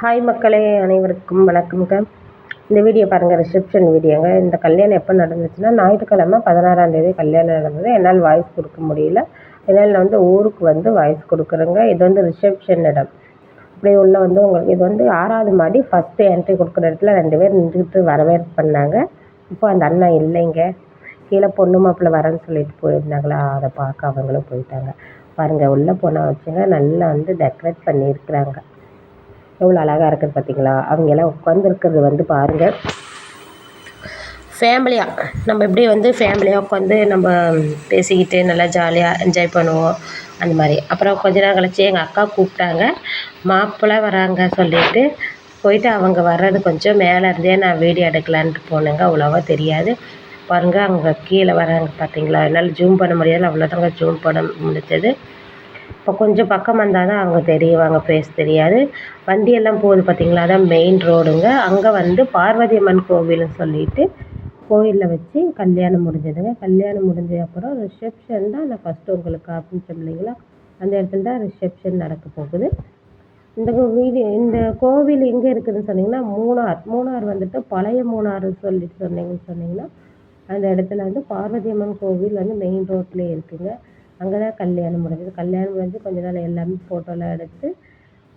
Hi மக்களே அனைவருக்கும் வணக்கம்ங்க. இந்த வீடியோ பாருங்கள் ரிசப்ஷன் வீடியோங்க. இந்த கல்யாணம் எப்போ நடந்துச்சுன்னா ஞாயிற்றுக்கிழமை பதினாறாம் தேதி கல்யாணம் நடந்தது. என்னால் வாய்ஸ் கொடுக்க முடியல. என்னால் நான் வந்து ஊருக்கு வந்து வாய்ஸ் கொடுக்குறேங்க. இது வந்து ரிசப்ஷன் இடம். அப்படியே உள்ளே வந்து உங்களுக்கு இது வந்து ஆறாவது மாடி ஃபஸ்ட்டு என்ட்ரி கொடுக்குற இடத்துல ரெண்டு பேர் நின்றுக்கிட்டு வரவேற்பு பண்ணாங்க. இப்போ அந்த அண்ணா இல்லைங்க. கீழே பொண்ணு மாப்பிள்ளை வரேன்னு சொல்லிட்டு போயிருந்தாங்களா? அதை பார்க்க அவங்களும் போயிட்டாங்க. பாருங்கள் உள்ளே போனால் வச்சுங்க நல்லா வந்து டெக்கரேட் பண்ணியிருக்கிறாங்க. எவ்வளோ அழகாக இருக்குது பார்த்தீங்களா அவங்க எல்லாம் உட்காந்துருக்கிறது வந்து பாருங்கள் ஃபேமிலியாக நம்ம எப்படி வந்து ஃபேமிலியாக உட்காந்து நம்ம பேசிக்கிட்டு நல்லா ஜாலியாக என்ஜாய் பண்ணுவோம். அந்த மாதிரி. அப்புறம் கொஞ்ச நேரம் கழிச்சு எங்கள் அக்கா கூப்பிட்டாங்க. மாப்பிள்ளை வராங்க சொல்லிட்டு போயிட்டு அவங்க வர்றது கொஞ்சம் மேலே இருந்தே நான் வீடியோ எடுக்கலான்ட்டு போனேங்க. அவ்வளோவா தெரியாது. பாருங்கள் அவங்க கீழே வராங்க பார்த்தீங்களா என்னால் ஜூம் பண்ண முடியாது. அவ்வளோதாங்க ஜூம் பண்ண முடிஞ்சது. இப்போ கொஞ்சம் பக்கம் வந்தால் தான் அவங்க தெரியுவாங்க ஃபேஸ் தெரியாது. வண்டியெல்லாம் போகுது பார்த்தீங்களா அதான் மெயின் ரோடுங்க அங்கே வந்து பார்வதி அம்மன் கோவில்னு சொல்லிட்டு கோயிலில் வச்சு கல்யாணம் முடிஞ்சதுங்க. கல்யாணம் முடிஞ்ச அப்புறம் ரிசப்ஷன் தான் நான் ஃபஸ்ட்டு உங்களுக்கு அப்படின்னு சொன்னீங்களா? அந்த இடத்துல தான் ரிசப்ஷன் நடக்க போகுது. இந்த வீடு இந்த கோவில் எங்கே இருக்குதுன்னு சொன்னீங்கன்னா மூணார். மூணார் வந்துட்டு பழைய மூணார் சொல்லிட்டு சொன்னீங்கன்னு சொன்னீங்கன்னா அந்த இடத்துல வந்து பார்வதி அம்மன் கோவில் வந்து மெயின் ரோட்லேயே இருக்குங்க. அங்கே தான் கல்யாணம் முடிஞ்சது. கல்யாணம் முடிஞ்சு கொஞ்ச நாள் எல்லாமே ஃபோட்டோலாம் எடுத்து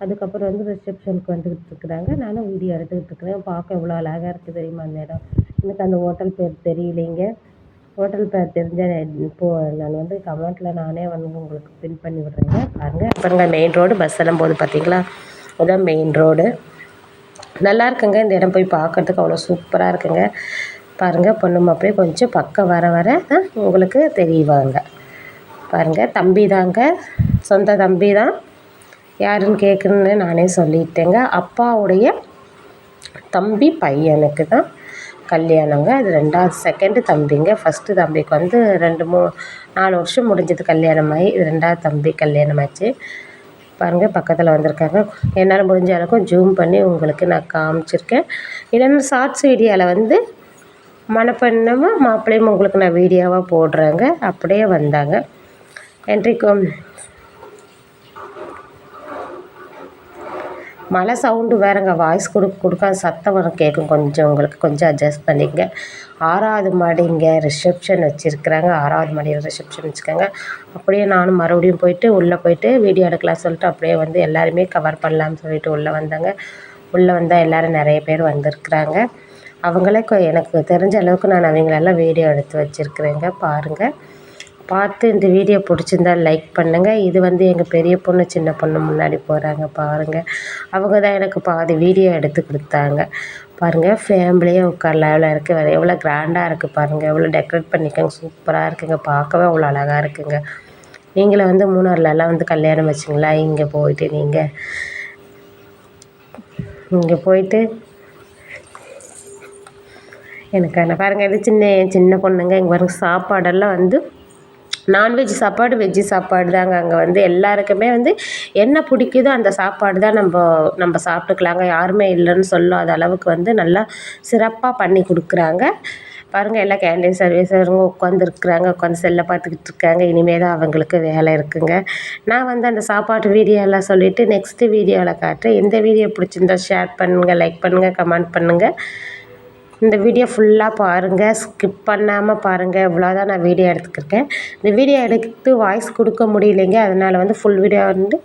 அதுக்கப்புறம் வந்து ரிசப்ஷனுக்கு வந்துக்கிட்டு இருக்கிறாங்க. நானும் வீடியோ எடுத்துக்கிட்டு இருக்கிறேன். பார்க்க எவ்வளோ அழகாக இருக்குது தெரியுமா அந்த இடம்? எனக்கு அந்த ஹோட்டல் பேர் தெரியலைங்க. ஹோட்டல் பேர் தெரிஞ்சால் இப்போது நான் வந்து கமெண்ட்டில் நானே வந்து உங்களுக்கு பின் பண்ணி விடுறேங்க. பாருங்கள் பாருங்கள் மெயின் ரோடு பஸ் எல்லாம் போகுது பார்த்தீங்களா? அதுதான் மெயின் ரோடு நல்லா இருக்குங்க. இந்த இடம் போய் பார்க்குறதுக்கு அவ்வளோ சூப்பராக இருக்குங்க. பாருங்கள் பொண்ணு மாப்பிள்ளையே கொஞ்சம் பக்கம் வர வர உங்களுக்கு தெரியவாங்க. பாருங்கள் தம்பி தாங்க. சொந்த தம்பி தான். யாருன்னு கேட்குறேன்னு நானே சொல்லிட்டேங்க. அப்பாவுடைய தம்பி பையனுக்கு தான் கல்யாணங்க. அது ரெண்டாவது செகண்டு தம்பிங்க. ஃபஸ்ட்டு தம்பிக்கு வந்து ரெண்டு மூ நாலு வருஷம் முடிஞ்சது கல்யாணமாகி இது ரெண்டாவது தம்பி கல்யாணமாச்சு. பாருங்கள் பக்கத்தில் வந்திருக்காங்க. என்னால் முடிஞ்ச அளவுக்கு ஜூம் பண்ணி உங்களுக்கு நான் காமிச்சிருக்கேன். இல்லைன்னா ஷார்ட்ஸ் வீடியோவில் வந்து மணப்பெண்ணும் மாப்பிள்ளையும் உங்களுக்கு நான் வீடியோவாக போடுறேங்க. அப்படியே வந்தாங்க. என்ட்ரிக்கும் மழை சவுண்டு வேறுங்க வாய்ஸ் கொடுக்க கொடுக்க சத்தம் கேட்கும். கொஞ்சம் உங்களுக்கு கொஞ்சம் அட்ஜஸ்ட் பண்ணிக்கங்க. ஆறாவது மாடிங்க ரிசப்ஷன் வச்சுருக்குறாங்க. ஆறாவது மாடியில் ரிசப்ஷன் வச்சுருக்காங்க. அப்படியே நானும் மறுபடியும் போயிட்டு உள்ளே போயிட்டு வீடியோ எடுக்கலாம் சொல்லிட்டு அப்படியே வந்து எல்லாருமே கவர் பண்ணலாம்னு சொல்லிட்டு உள்ளே வந்தாங்க. உள்ளே வந்தால் எல்லோரும் நிறைய பேர் வந்திருக்குறாங்க. அவங்களே எனக்கு தெரிஞ்ச அளவுக்கு நான் அவங்களெல்லாம் வீடியோ எடுத்து வச்சுருக்குறேங்க. பாருங்கள் பார்த்து இந்த வீடியோ பிடிச்சிருந்தா லைக் பண்ணுங்கள் இது வந்து எங்கள் பெரிய பொண்ணு சின்ன பொண்ணு முன்னாடி போகிறாங்க பாருங்கள் அவங்க தான் எனக்கு பாதி வீடியோ எடுத்து கொடுத்தாங்க. பாருங்கள் ஃபேமிலியாக உட்காரலாம் எவ்வளோ இருக்குது வேறு எவ்வளோ கிராண்டாக இருக்குது பாருங்கள் எவ்வளோ டெக்கரேட் பண்ணியிருக்காங்க சூப்பராக இருக்குங்க. பார்க்கவே அவ்வளோ அழகாக இருக்குங்க. நீங்களும் வந்து மூணாறுலலாம் வந்து கல்யாணம் வச்சிங்களா? இங்கே போயிட்டு நீங்கள் இங்கே போயிட்டு எனக்கு பாருங்கள் இது சின்ன சின்ன பொண்ணுங்க. இங்கே பாருங்கள் சாப்பாடெல்லாம் வந்து நான்வெஜ் சாப்பாடு வெஜ்ஜு சாப்பாடு தாங்க அங்கே வந்து எல்லாருக்குமே வந்து என்ன பிடிக்குதோ அந்த சாப்பாடு தான் நம்ம நம்ம சாப்பிட்டுக்கலாங்க. யாருமே இல்லைன்னு சொல்லாத அளவுக்கு வந்து நல்லா சிறப்பாக பண்ணி கொடுக்குறாங்க. பாருங்கள் எல்லாம் கேண்டீன் சர்வீஸருங்க உட்காந்துருக்குறாங்க உட்காந்து செல்லை பார்த்துக்கிட்டு இருக்காங்க. இனிமேல் தான் அவங்களுக்கு வேலை இருக்குங்க. நான் வந்து அந்த சாப்பாட்டு வீடியோலாம் சொல்லிவிட்டு நெக்ஸ்ட்டு வீடியோவில் காட்டுறேன். இந்த வீடியோ பிடிச்சிருந்தா ஷேர் பண்ணுங்கள் லைக் பண்ணுங்கள் கமெண்ட் பண்ணுங்கள் இந்த வீடியோ ஃபுல்லாக பாருங்கள் ஸ்கிப் பண்ணாமல் பாருங்கள் இவ்வளோ தான் நான் வீடியோ எடுத்துக்கிருக்கேன். இந்த வீடியோ எடுத்து வாய்ஸ் கொடுக்க முடியலைங்க. அதனால் வந்து ஃபுல் வீடியோ வந்து